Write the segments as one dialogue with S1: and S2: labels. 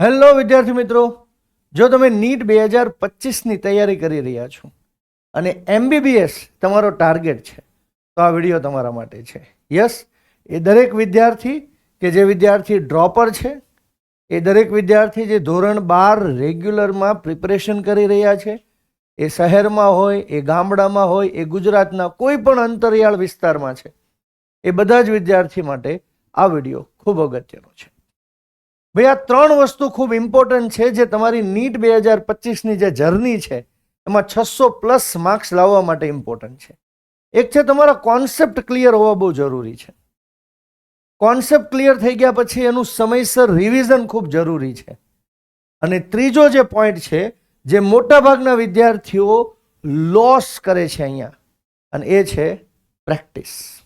S1: Hello વિદ્યાર્થી મિત્રો, જો તમે નીટ બે હજાર પચીસની તૈયારી કરી રહ્યા છો અને એમબીબીએસ તમારો ટાર્ગેટ છે, તો આ વીડિયો તમારા માટે છે. યસ, એ દરેક વિદ્યાર્થી કે જે વિદ્યાર્થી ડ્રોપર છે, એ દરેક વિદ્યાર્થી જે ધોરણ બાર રેગ્યુલરમાં પ્રિપરેશન કરી રહ્યા છે, એ શહેરમાં હોય, એ ગામડામાં હોય, એ ગુજરાતના કોઈ પણ અંતરિયાળ વિસ્તારમાં છે, એ બધા જ વિદ્યાર્થી માટે આ વીડિયો ખૂબ અગત્યનો છે. ભાઈ, આ ત્રણ વસ્તુ ખૂબ ઇમ્પોર્ટન્ટ છે જે તમારી નીટ બે હજાર પચીસની જે જર્ની છે, એમાં છસો પ્લસ માર્ક્સ લાવવા માટે ઇમ્પોર્ટન્ટ છે. એક છે, તમારા કોન્સેપ્ટ ક્લિયર હોવા બહુ જરૂરી છે. કોન્સેપ્ટ ક્લિયર થઈ ગયા પછી એનું સમયસર રિવિઝન ખૂબ જરૂરી છે. અને ત્રીજો જે પોઈન્ટ છે, જે મોટાભાગના વિદ્યાર્થીઓ લોસ કરે છે અહીંયા, અને એ છે પ્રેક્ટિસ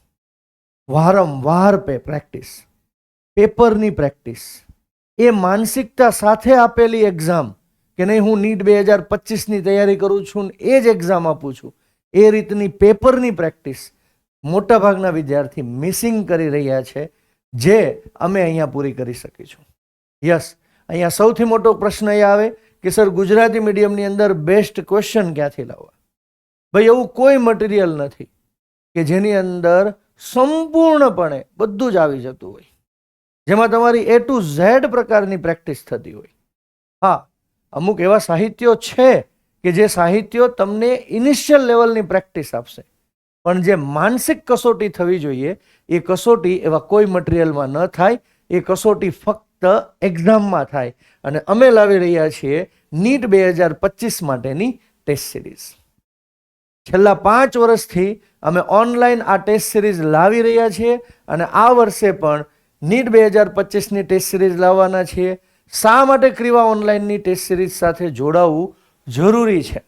S1: વારંવાર પે પ્રેક્ટિસ પેપરની પ્રેક્ટિસ એ માનસિકતા સાથે આપેલી એક્ઝામ કે નહીં, હું નીટ બે હજાર પચીસની તૈયારી કરું છું ને એ જ એક્ઝામ આપું છું. એ રીતની પેપરની પ્રેક્ટિસ મોટાભાગના વિદ્યાર્થી મિસિંગ કરી રહ્યા છે, જે અમે અહીંયા પૂરી કરી શકીશું. યસ અહીંયા સૌથી મોટો પ્રશ્ન એ આવે કે, સર, ગુજરાતી મીડિયમની અંદર બેસ્ટ ક્વેશ્ચન ક્યાંથી લાવવા? ભાઈ, એવું કોઈ મટીરિયલ નથી કે જેની અંદર સંપૂર્ણપણે બધું જ આવી જતું હોય. જેમાં તમારી એ ટુ ઝેડ પ્રકારની પ્રેક્ટિસ થતી હોય. હા, અમુક એવા સાહિત્યો છે કે જે સાહિત્યો તમને ઇનિશિયલ લેવલની પ્રેક્ટિસ આપશે. પણ જે માનસિક કસોટી થવી જોઈએ, એ કસોટી એવા કોઈ મટીરિયલમાં ન થાય, એ કસોટી ફક્ત એક્ઝામમાં થાય. અને અમે લાવી રહ્યા છીએ નીટ બે હજાર પચીસ માટેની ટેસ્ટ સિરીઝ છેલ્લા પાંચ વર્ષથી અમે ઓનલાઈન આ ટેસ્ટ સિરીઝ લાવી રહ્યા છીએ અને આ વર્ષે પણ નીટ બે હજાર પચીસની ટેસ્ટ સિરીઝ લાવવાના છીએ. શા માટે ક્રિવા ઓનલાઈનની ટેસ્ટ સિરીઝ સાથે જોડાવવું જરૂરી છે?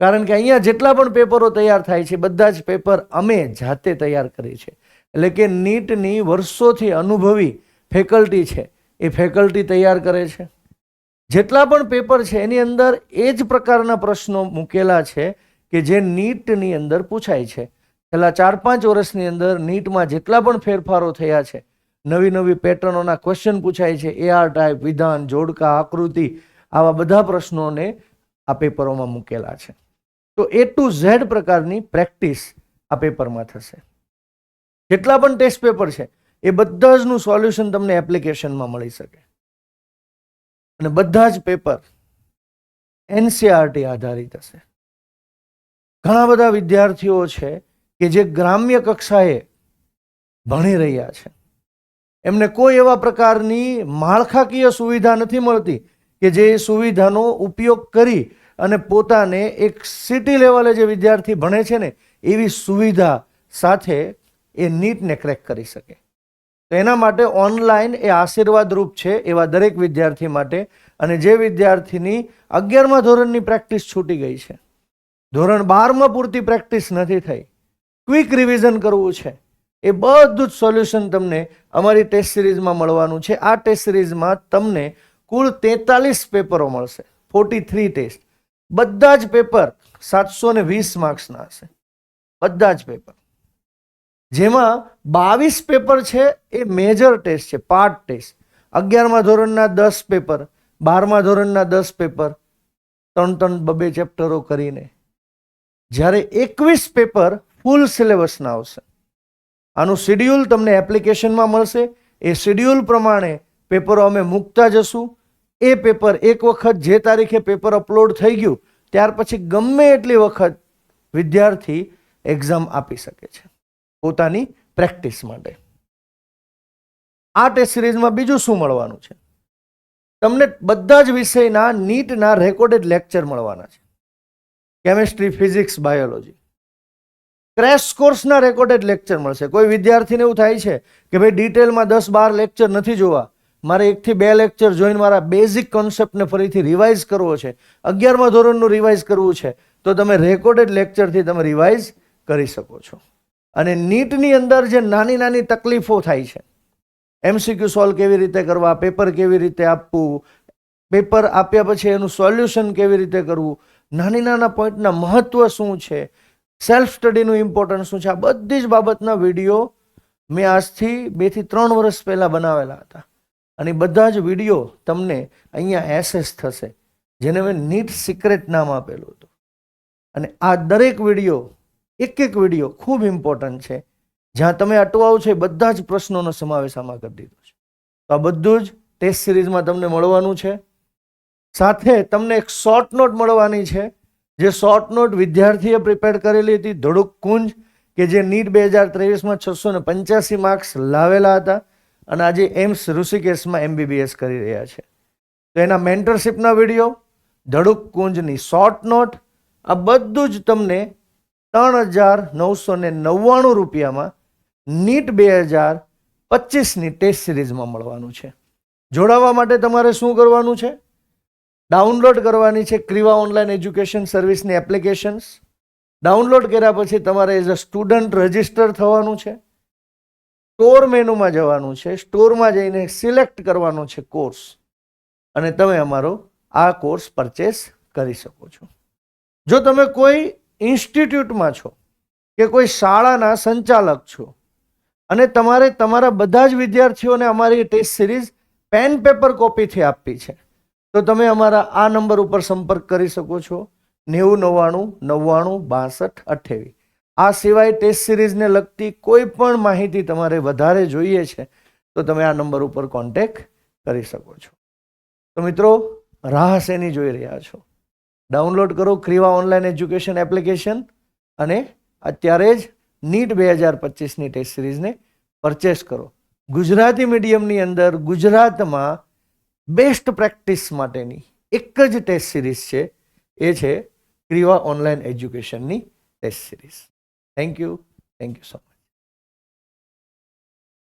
S1: કારણ કે અહીંયા જેટલા પણ પેપરો તૈયાર થાય છે, બધા જ પેપર અમે જાતે તૈયાર કરીએ છીએ. એટલે કે નીટની વર્ષોથી અનુભવી ફેકલ્ટી છે, એ ફેકલ્ટી તૈયાર કરે છે. જેટલા પણ પેપર છે, એની અંદર એ જ પ્રકારના પ્રશ્નો મૂકેલા છે કે જે નીટની અંદર પૂછાય છે. છેલ્લા ચાર પાંચ વર્ષની અંદર નીટમાં જેટલા પણ ફેરફારો થયા છે નવી નવી પેટર્નોના ક્વેશ્ચન પૂછાય છે. એઆર ટાઈપ વિધાન, જોડકા, આકૃતિ આવા બધા પ્રશ્નોને આ પેપરોમાં મૂકેલા છે. તો એ ટુ ઝેડ પ્રકારની પ્રેક્ટિસ આ પેપરમાં થશે. જેટલા પણ ટેસ્ટ પેપર છે, એ બધા જનું સોલ્યુશન તમને એપ્લિકેશનમાં મળી શકે. અને બધા જ પેપર એનસીઆરટી આધારિત હશે. ઘણા બધા વિદ્યાર્થીઓ છે કે જે ગ્રામ્ય કક્ષાએ ભણી રહ્યા છે. એમને કોઈ એવા પ્રકારની માળખાકીય સુવિધા નથી મળતી કે જે સુવિધાનો ઉપયોગ કરી અને પોતાને એક સિટી લેવલે જે વિદ્યાર્થી ભણે છે ને, એવી સુવિધા સાથે એ નીટને ક્રેક કરી શકે. તો એના માટે ઓનલાઈન એ આશીર્વાદરૂપ છે એવા દરેક વિદ્યાર્થી માટે અને જે વિદ્યાર્થીની અગિયારમા ધોરણની પ્રેક્ટિસ છૂટી ગઈ છે. ધોરણ બારમાં પૂરતી પ્રેક્ટિસ નથી થઈ. ક્વિક રિવિઝન કરવું છે. એ બધું જ સોલ્યુશન તમને અમારી ટેસ્ટ સિરીઝમાં મળવાનું છે. આ ટેસ્ટ સિરીઝમાં તમને કુલ તેતાલીસ પેપરો મળશે. ફોર્ટી થ્રી ટેસ્ટ બધા જ પેપર સાતસો ને વીસ માર્ક્સના હશે. બધા જ પેપર. જેમાં બાવીસ પેપર છે એ મેજર ટેસ્ટ છે પાર્ટ ટેસ્ટ અગિયારમા ધોરણના દસ પેપર, બારમા ધોરણના દસ પેપર, ત્રણ ત્રણ બબે ચેપ્ટરો કરીને. જ્યારે એકવીસ પેપર ફૂલ સિલેબસના આવશે. આનું શિડ્યુલ તમને એપ્લિકેશનમાં મળશે. એ શિડ્યુલ પ્રમાણે પેપરો અમે મૂકતા જશું. એ પેપર એક વખત જે તારીખે પેપર અપલોડ થઈ ગયું, ત્યાર પછી ગમે એટલી વખત વિદ્યાર્થી એક્ઝામ આપી શકે છે. પોતાની પ્રેક્ટિસ માટે. આ ટેસ્ટ સિરીઝમાં બીજું શું મળવાનું છે? તમને બધા જ વિષયના નીટના રેકોર્ડેડ લેક્ચર મળવાના છે. કેમેસ્ટ્રી ફિઝિક્સ બાયોલોજી ક્રેશ કોર્સના રેકોર્ડેડ લેક્ચર મળશે. કોઈ વિદ્યાર્થીને એવું થાય છે કે ભાઈ ડિટેલમાં દસ બાર લેક્ચર નથી જોવા. મારે એકથી બે લેક્ચર જોઈને મારા બેઝિક કોન્સેપ્ટને ફરીથી રિવાઇઝ કરવો છે. અગિયારમા ધોરણનું રિવાઇઝ કરવું છે. તો તમે રેકોર્ડેડ લેક્ચરથી તમે રિવાઇઝ કરી શકો છો. અને નીટની અંદર જે નાની નાની તકલીફો થાય છે એમસીક્યુ સોલ્વ કેવી રીતે કરવા, પેપર કેવી રીતે આપવું, પેપર આપ્યા પછી એનું સોલ્યુશન કેવી રીતે કરવું, નાની નાના પોઈન્ટના મહત્વ શું છે સેલ્ફ સ્ટડીનું ઇમ્પોર્ટન્સ શું છે? આ બધી જ બાબતના વીડિયો મેં આજથી બેથી ત્રણ વર્ષ પહેલાં બનાવેલા હતા. અને બધા જ વીડિયો તમને અહીંયા એસેસ થશે, જેને મેં નીટ સિક્રેટ નામ આપેલું હતું. અને આ દરેક વીડિયો એક એક વીડિયો ખૂબ ઇમ્પોર્ટન્ટ છે. જ્યાં તમે અટવાઓ છો એ બધા જ પ્રશ્નોનો સમાવેશ આમાં કરી દીધો છે. તો આ બધું જ ટેસ્ટ સિરીઝમાં તમને મળવાનું છે. સાથે તમને એક શોર્ટ નોટ મળવાની છે. જે શોર્ટ નોટ વિદ્યાર્થીએ પ્રિપેર કરેલી હતી, ધડુક કુંજ, કે જે નીટ બે હજાર ત્રેવીસમાં છસો ને પંચ્યાસી માર્ક્સ લાવેલા હતા અને આજે એમ્સ ઋષિકેશમાં એમબીબીએસ કરી રહ્યા છે. તો એના મેન્ટરશિપના વીડિયો ધડુક કુંજની શોર્ટ નોટ આ બધું જ તમને ત્રણ હજાર નવસો ને નવ્વાણું રૂપિયામાં નીટ બે હજાર પચીસની ટેસ્ટ સિરીઝમાં મળવાનું છે. જોડાવા માટે તમારે શું કરવાનું છે? ડાઉનલોડ કરવાની છે ક્રિવા ઓનલાઈન એજ્યુકેશન સર્વિસની એપ્લિકેશન્સ. ડાઉનલોડ કર્યા પછી તમારે એઝ અ સ્ટુડન્ટ રજિસ્ટર થવાનું છે. સ્ટોર મેનુમાં જવાનું છે. સ્ટોરમાં જઈને સિલેક્ટ કરવાનો છે કોર્સ. અને તમે અમારો આ કોર્સ પરચેસ કરી શકો છો. જો તમે કોઈ ઇન્સ્ટિટ્યૂટમાં છો કે કોઈ શાળાના સંચાલક છો અને તમારે તમારા બધા જ વિદ્યાર્થીઓને અમારી ટેસ્ટ સિરીઝ પેન, પેપર કોપીથી આપવી છે તો તમે અમારા આ નંબર ઉપર સંપર્ક કરી શકો છો. નેવું નવ્વાણું નવ્વાણું બાસઠ અઠ્ઠાવીસ આ સિવાય ટેસ્ટ સિરીઝને લગતી કોઈ પણ માહિતી તમારે વધારે જોઈએ છે, તો તમે આ નંબર ઉપર કોન્ટેક કરી શકો છો. તો મિત્રો, રાહ શેની જોઈ રહ્યા છો? ડાઉનલોડ કરો ક્રિવા ઓનલાઈન એજ્યુકેશન એપ્લિકેશન અને અત્યારે જ નીટ બે હજાર પચીસની ટેસ્ટ સિરીઝને પરચેસ કરો. ગુજરાતી મીડિયમની અંદર ગુજરાતમાં બેસ્ટ પ્રેક્ટિસ માટેની એક જ ટેસ્ટ સિરીઝ છે. એ છે Kriva online એજ્યુકેશનની test series. Thank you thank you so much